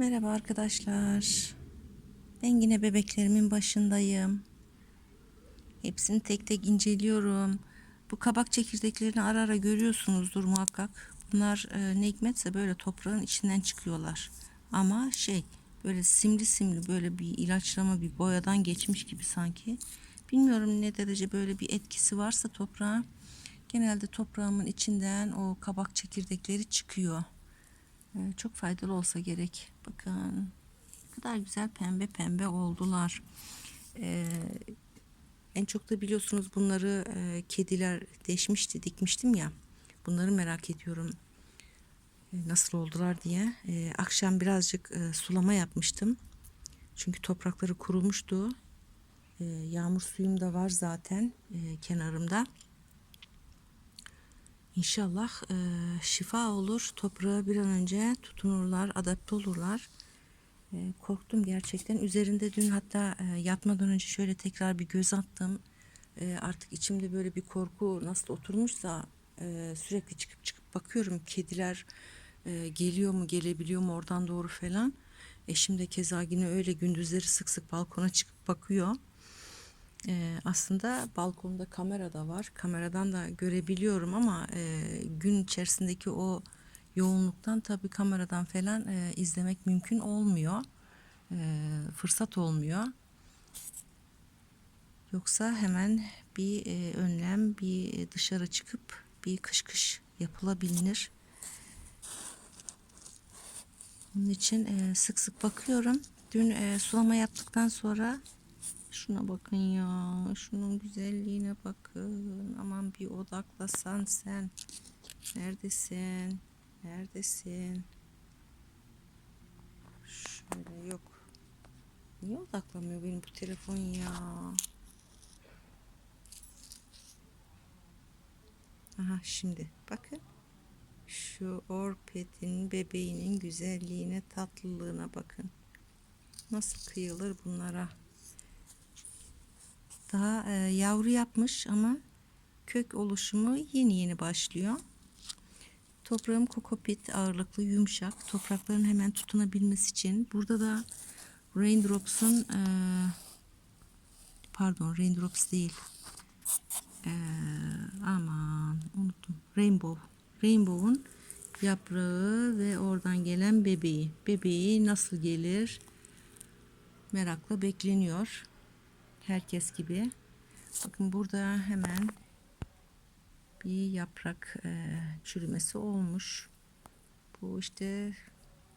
Merhaba arkadaşlar. Ben yine bebeklerimin başındayım. Hepsini tek tek inceliyorum. Bu kabak çekirdeklerini ara ara görüyorsunuzdur muhakkak. Bunlar e, ne hikmetse böyle toprağın içinden çıkıyorlar. Ama şey böyle simli simli böyle bir ilaçlama bir boyadan geçmiş gibi sanki. Bilmiyorum ne derece böyle bir etkisi varsa toprağa. Genelde toprağımın içinden o kabak çekirdekleri çıkıyor. Ee, çok faydalı olsa gerek. Bakın ne kadar güzel pembe pembe oldular. Ee, en çok da biliyorsunuz bunları e, kediler deşmişti, dikmiştim ya. Bunları merak ediyorum. e, nasıl oldular diye. Ee, akşam birazcık e, sulama yapmıştım. Çünkü toprakları kurumuştu. Ee, yağmur suyum da var zaten e, kenarımda. İnşallah e, şifa olur. Toprağa bir an önce tutunurlar, adapte olurlar. E, korktum gerçekten. Üzerinde dün hatta e, yatmadan önce şöyle tekrar bir göz attım. E, artık içimde böyle bir korku nasıl oturmuşsa e, sürekli çıkıp çıkıp bakıyorum. Kediler e, geliyor mu, gelebiliyor mu oradan doğru falan. Eşim de keza yine öyle gündüzleri sık sık balkona çıkıp bakıyor. Ee, aslında balkonda kamera da var. Kameradan da görebiliyorum ama e, gün içerisindeki o yoğunluktan tabii kameradan falan e, izlemek mümkün olmuyor. E, fırsat olmuyor. Yoksa hemen bir e, önlem, bir dışarı çıkıp bir kış kış yapılabilir. Bunun için e, sık sık bakıyorum. Dün e, sulama yaptıktan sonra Şuna bakın ya. Şunun güzelliğine bakın. Aman bir odaklasan sen. Neredesin? Neredesin? Şöyle yok. Niye odaklamıyor benim bu telefon ya? Aha şimdi bakın. Şu Orpet'in bebeğinin güzelliğine, tatlılığına bakın. Nasıl kıyılır bunlara? Daha e, yavru yapmış ama kök oluşumu yeni yeni başlıyor. Toprağım kokopit ağırlıklı yumuşak. Toprakların hemen tutunabilmesi için. Burada da Raindrops'un e, pardon Raindrops değil. E, aman unuttum. Rainbow. Rainbow'un yaprağı ve oradan gelen bebeği. Bebeği nasıl gelir? Merakla bekleniyor herkes gibi. Bakın burada hemen bir yaprak e, çürümesi olmuş. Bu işte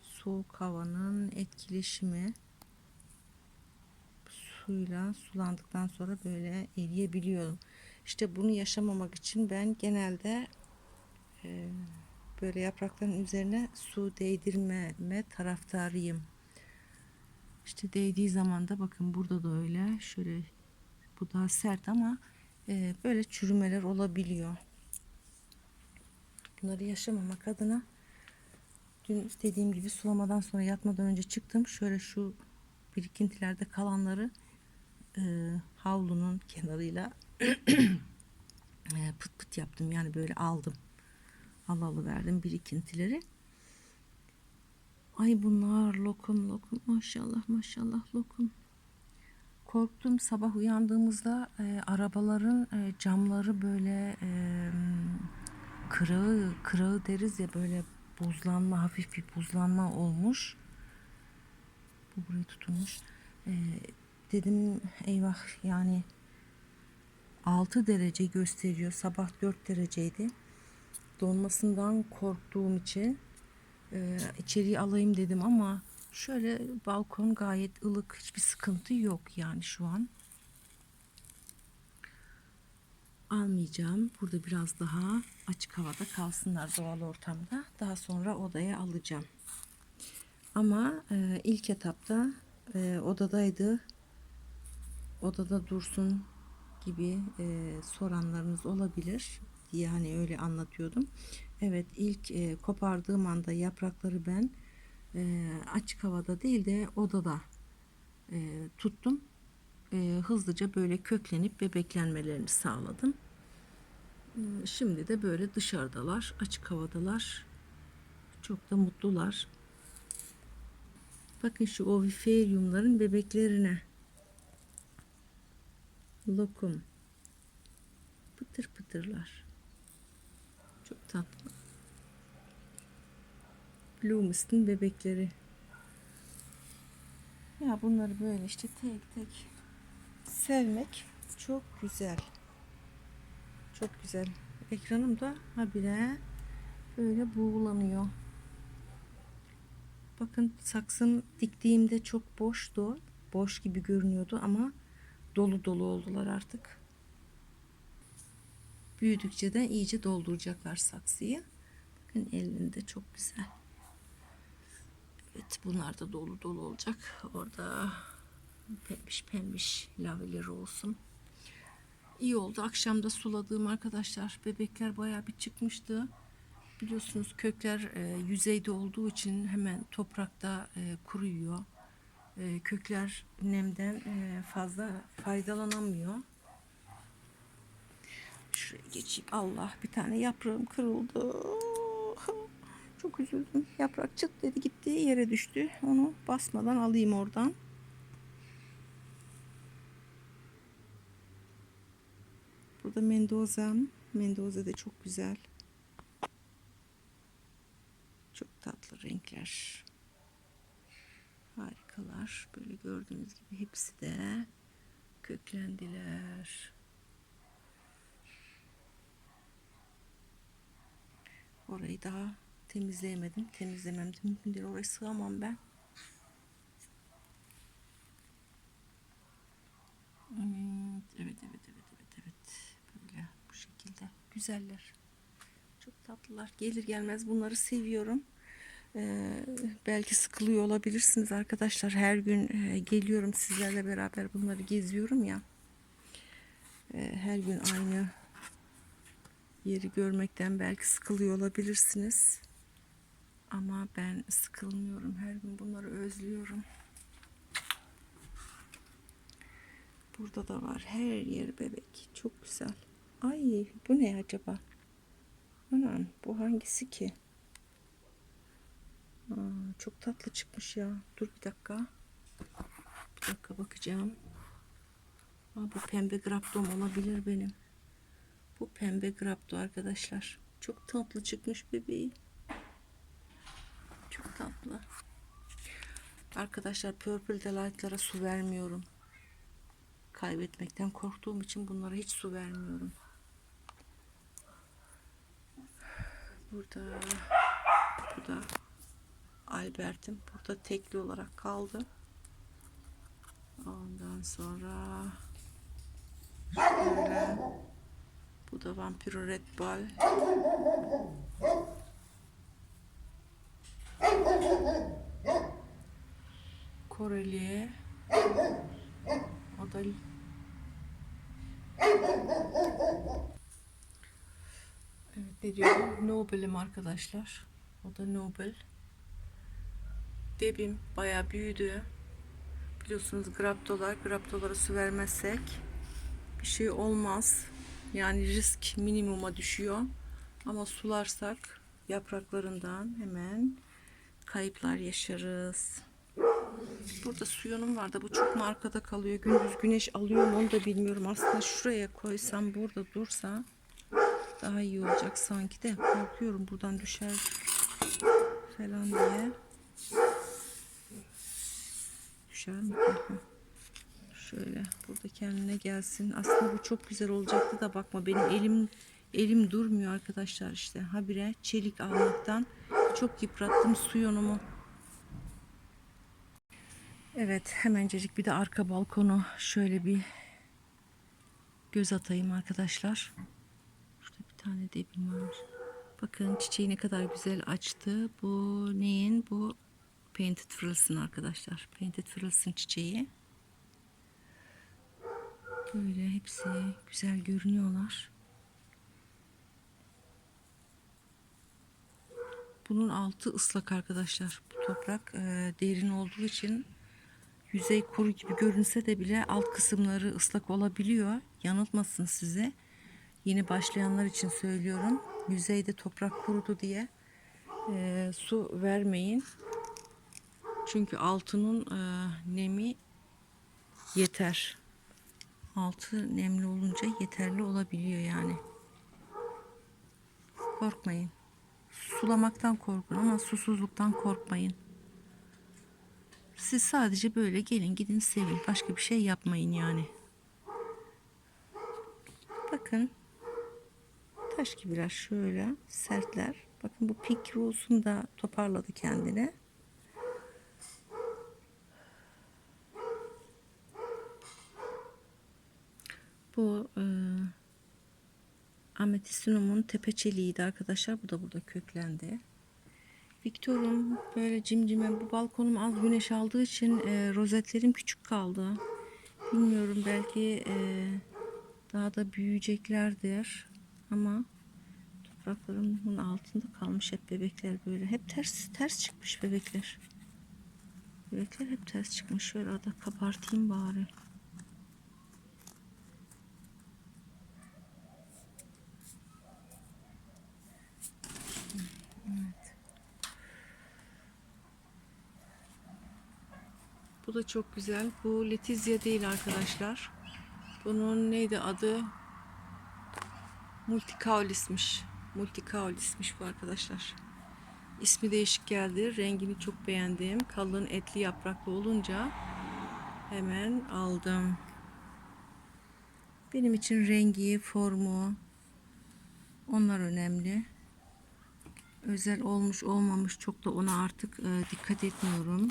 soğuk havanın etkileşimi suyla sulandıktan sonra böyle eriyebiliyor. İşte bunu yaşamamak için ben genelde e, böyle yaprakların üzerine su değdirmeme taraftarıyım. İşte değdiği zaman da bakın burada da öyle. Şöyle bu daha sert ama e, böyle çürümeler olabiliyor. Bunları yaşamamak adına dün dediğim gibi sulamadan sonra yatmadan önce çıktım. Şöyle şu birikintilerde kalanları e, havlunun kenarıyla e, pıt pıt yaptım. Yani böyle aldım. Al verdim birikintileri. Ay bunlar lokum lokum maşallah maşallah lokum. Korktum sabah uyandığımızda e, arabaların e, camları böyle e, kırığı kırığı deriz ya böyle buzlanma hafif bir buzlanma olmuş. Bu buraya tutulmuş. E, dedim eyvah yani 6 derece gösteriyor. Sabah 4 dereceydi. Donmasından korktuğum için e, içeriye alayım dedim ama şöyle balkon gayet ılık hiçbir sıkıntı yok yani şu an. Almayacağım. Burada biraz daha açık havada kalsınlar doğal ortamda. Daha sonra odaya alacağım. Ama e, ilk etapta e, odadaydı. Odada dursun gibi e, soranlarınız olabilir diye hani öyle anlatıyordum. Evet ilk e, kopardığım anda yaprakları ben e, açık havada değil de odada e, tuttum. E, hızlıca böyle köklenip bebeklenmelerini sağladım. E, şimdi de böyle dışarıdalar, açık havadalar. Çok da mutlular. Bakın şu oviferiumların bebeklerine. Lokum. Pıtır pıtırlar. Çok tatlı. Bloomist'in bebekleri. Ya bunları böyle işte tek tek sevmek çok güzel. Çok güzel. Ekranım da habire böyle buğulanıyor. Bakın saksım diktiğimde çok boştu. Boş gibi görünüyordu ama dolu dolu oldular artık. Büyüdükçe de iyice dolduracaklar saksıyı. Bakın elinde çok güzel. Evet bunlar da dolu dolu olacak. Orada pembiş pembiş laveleri olsun. İyi oldu. Akşamda suladığım arkadaşlar. Bebekler bayağı bir çıkmıştı. Biliyorsunuz kökler e, yüzeyde olduğu için hemen toprakta e, kuruyor. E, kökler nemden e, fazla faydalanamıyor. Şuraya geçeyim. Allah bir tane yaprağım kırıldı. Çok üzüldüm. Yaprak çıt dedi gitti yere düştü. Onu basmadan alayım oradan. Burada Mendoza'm. Mendoza da çok güzel. Çok tatlı renkler. Harikalar. Böyle gördüğünüz gibi hepsi de köklendiler. Orayı daha temizleyemedim. Temizlemem de mümkün değil. Oraya sığamam ben. Evet, evet, evet, evet, evet. Böyle bu şekilde. Güzeller. Çok tatlılar. Gelir gelmez bunları seviyorum. Ee, belki sıkılıyor olabilirsiniz arkadaşlar. Her gün e, geliyorum sizlerle beraber bunları geziyorum ya. Ee, her gün aynı yeri görmekten belki sıkılıyor olabilirsiniz. Ama ben sıkılmıyorum. Her gün bunları özlüyorum. Burada da var. Her yer bebek. Çok güzel. Ay bu ne acaba? Anam bu hangisi ki? Aa, çok tatlı çıkmış ya. Dur bir dakika. Bir dakika bakacağım. Aa, bu pembe graptom olabilir benim. Bu pembe grapto arkadaşlar. Çok tatlı çıkmış bebeği. Çok tatlı. Arkadaşlar Purple Delight'lara su vermiyorum. Kaybetmekten korktuğum için bunlara hiç su vermiyorum. Burada bu da Albert'im. Burada tekli olarak kaldı. Ondan sonra şöyle bu da Vampiro Red Ball. Koreli. O da Evet ne diyorum? Nobel'im arkadaşlar. O da Nobel. Debim bayağı büyüdü. Biliyorsunuz graptolar. Graptolara su vermezsek bir şey olmaz. Yani risk minimuma düşüyor. Ama sularsak yapraklarından hemen kayıplar yaşarız. Burada suyunum var da bu çok mu arkada kalıyor. Gündüz güneş alıyor mu onu da bilmiyorum. Aslında şuraya koysam burada dursa daha iyi olacak sanki de korkuyorum buradan düşer falan diye. Düşer mi? Şöyle burada kendine gelsin. Aslında bu çok güzel olacaktı da bakma benim elim elim durmuyor arkadaşlar işte. Habire çelik almaktan çok yıprattım suyonumu. Evet hemencecik bir de arka balkonu şöyle bir göz atayım arkadaşlar. Şurada bir tane debim var. Bakın çiçeği ne kadar güzel açtı. Bu neyin? Bu Painted Frills'ın arkadaşlar. Painted Frills'ın çiçeği. Böyle hepsi güzel görünüyorlar. Bunun altı ıslak arkadaşlar. Bu toprak e, derin olduğu için yüzey kuru gibi görünse de bile alt kısımları ıslak olabiliyor. Yanıltmasın size. Yeni başlayanlar için söylüyorum. Yüzeyde toprak kurudu diye e, su vermeyin. Çünkü altının e, nemi yeter. Altı nemli olunca yeterli olabiliyor yani. Korkmayın. Sulamaktan korkun ama susuzluktan korkmayın. Siz sadece böyle gelin gidin sevin. Başka bir şey yapmayın yani. Bakın. Taş gibiler şöyle sertler. Bakın bu Pink Rose'un da toparladı kendini. Bu e, Ametistinum'un tepeçeliğiydi arkadaşlar. Bu da burada köklendi. Victor'um böyle cimcime bu balkonum az güneş aldığı için e, rozetlerim küçük kaldı. Bilmiyorum belki e, daha da büyüyeceklerdir ama topraklarımın altında kalmış hep bebekler böyle. Hep ters ters çıkmış bebekler. Bebekler hep ters çıkmış. Şöyle da kabartayım bari. Bu da çok güzel. Bu letizya değil arkadaşlar. Bunun neydi adı? Multicaulis'miş. Multicaulis'miş bu arkadaşlar. İsmi değişik geldi. Rengini çok beğendim. Kalın etli yapraklı olunca hemen aldım. Benim için rengi, formu onlar önemli. Özel olmuş olmamış çok da ona artık e, dikkat etmiyorum.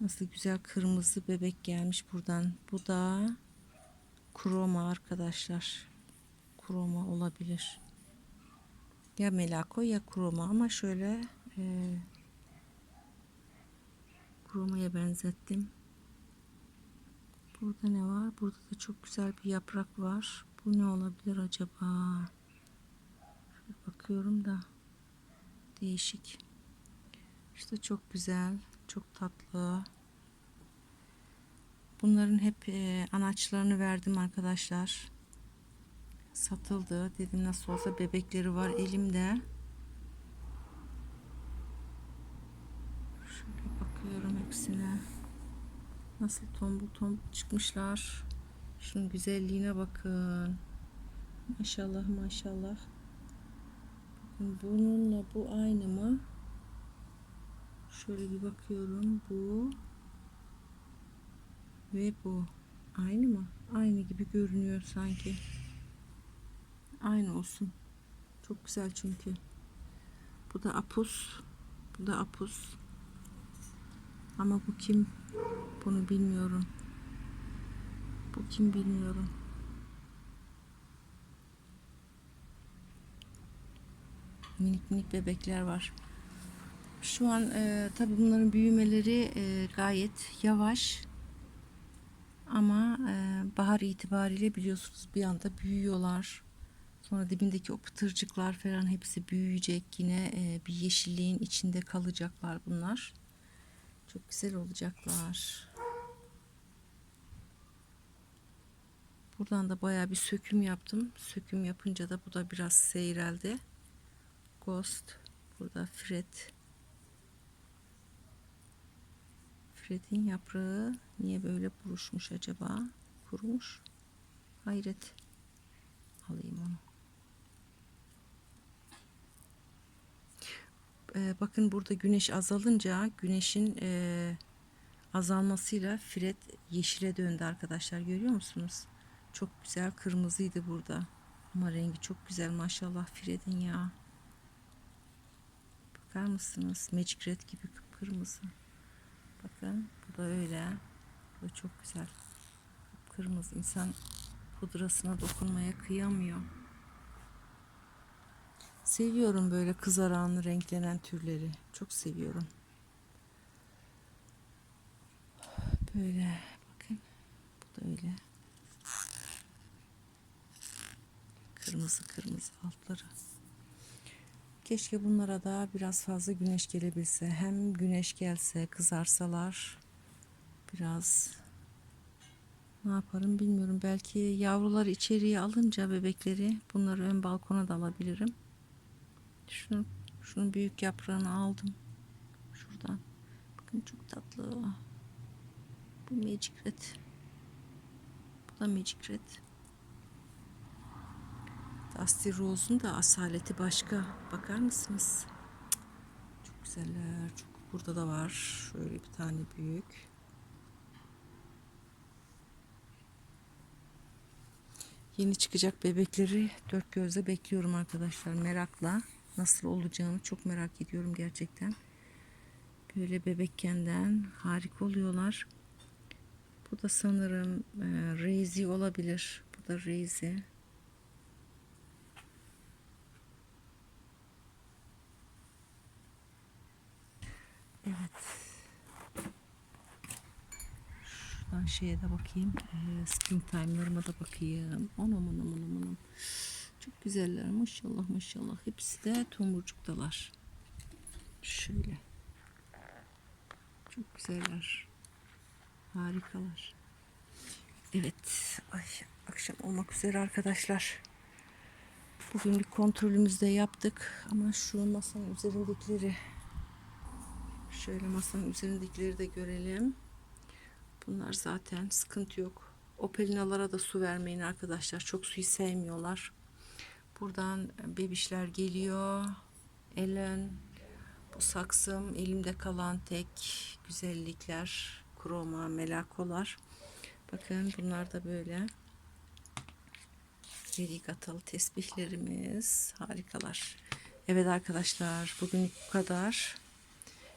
Nasıl güzel kırmızı bebek gelmiş buradan. Bu da kroma arkadaşlar. Kroma olabilir. Ya melako ya kroma ama şöyle e, kromaya benzettim. Burada ne var? Burada da çok güzel bir yaprak var. Bu ne olabilir acaba? Şöyle bakıyorum da değişik. İşte çok güzel. Çok tatlı. Bunların hep e, anaçlarını verdim arkadaşlar. Satıldı. Dedim nasıl olsa bebekleri var elimde. Şöyle bakıyorum hepsine. Nasıl tombul tombul çıkmışlar. Şunun güzelliğine bakın. Maşallah maşallah. Bununla bu aynı mı? Şöyle bir bakıyorum. Bu ve bu aynı mı? Aynı gibi görünüyor sanki. Aynı olsun. Çok güzel çünkü. Bu da apus. Bu da apus. Ama bu kim? Bunu bilmiyorum. Bu kim bilmiyorum. Minik minik bebekler var. Şu an e, tabi bunların büyümeleri e, gayet yavaş. Ama e, bahar itibariyle biliyorsunuz bir anda büyüyorlar. Sonra dibindeki o pıtırcıklar falan hepsi büyüyecek. Yine e, bir yeşilliğin içinde kalacaklar bunlar. Çok güzel olacaklar. Buradan da baya bir söküm yaptım. Söküm yapınca da bu da biraz seyreldi. Ghost. Burada Fred. Fred'in yaprağı niye böyle buruşmuş acaba? Kurumuş. Hayret. Alayım onu. Ee, bakın burada güneş azalınca güneşin e, azalmasıyla Fred yeşile döndü arkadaşlar. Görüyor musunuz? Çok güzel kırmızıydı burada. Ama rengi çok güzel maşallah Fred'in ya. Bakar mısınız? Magic Red gibi kırmızı. Bakın bu da öyle. Bu da çok güzel. Kırmızı insan pudrasına dokunmaya kıyamıyor. Seviyorum böyle kızaran renklenen türleri. Çok seviyorum. Böyle bakın. Bu da öyle. Kırmızı kırmızı altları. Keşke bunlara da biraz fazla güneş gelebilse. Hem güneş gelse, kızarsalar biraz ne yaparım bilmiyorum. Belki yavruları içeriye alınca bebekleri bunları ön balkona da alabilirim. Şunu, şunun büyük yaprağını aldım. buradan. Bakın çok tatlı. Bu Magic Red. Bu da Magic Red. Dusty Rose'un da asaleti başka. Bakar mısınız? Çok güzeller. Çok burada da var. Şöyle bir tane büyük. Yeni çıkacak bebekleri dört gözle bekliyorum arkadaşlar merakla. Nasıl olacağını çok merak ediyorum gerçekten. Böyle bebekkenden harika oluyorlar. Bu da sanırım e, Reizi olabilir. Bu da Reizi. Evet. Şuradan şeye de bakayım. Ee, springtime'larıma da bakayım. Anam anam anam anam. Çok güzeller maşallah maşallah. Hepsi de tomurcuktalar. Şöyle. Çok güzeller. Harikalar. Evet. Ay, akşam olmak üzere arkadaşlar. Bugünlük kontrolümüzü de yaptık. Ama şu masanın üzerindekileri şöyle masanın üzerindekileri de görelim. Bunlar zaten sıkıntı yok. Opelinalara da su vermeyin arkadaşlar. Çok suyu sevmiyorlar. Buradan bebişler geliyor. Ellen, bu saksım elimde kalan tek güzellikler. Kroma, melakolar. Bakın bunlar da böyle. Verigatalı tesbihlerimiz. Harikalar. Evet arkadaşlar bugün bu kadar.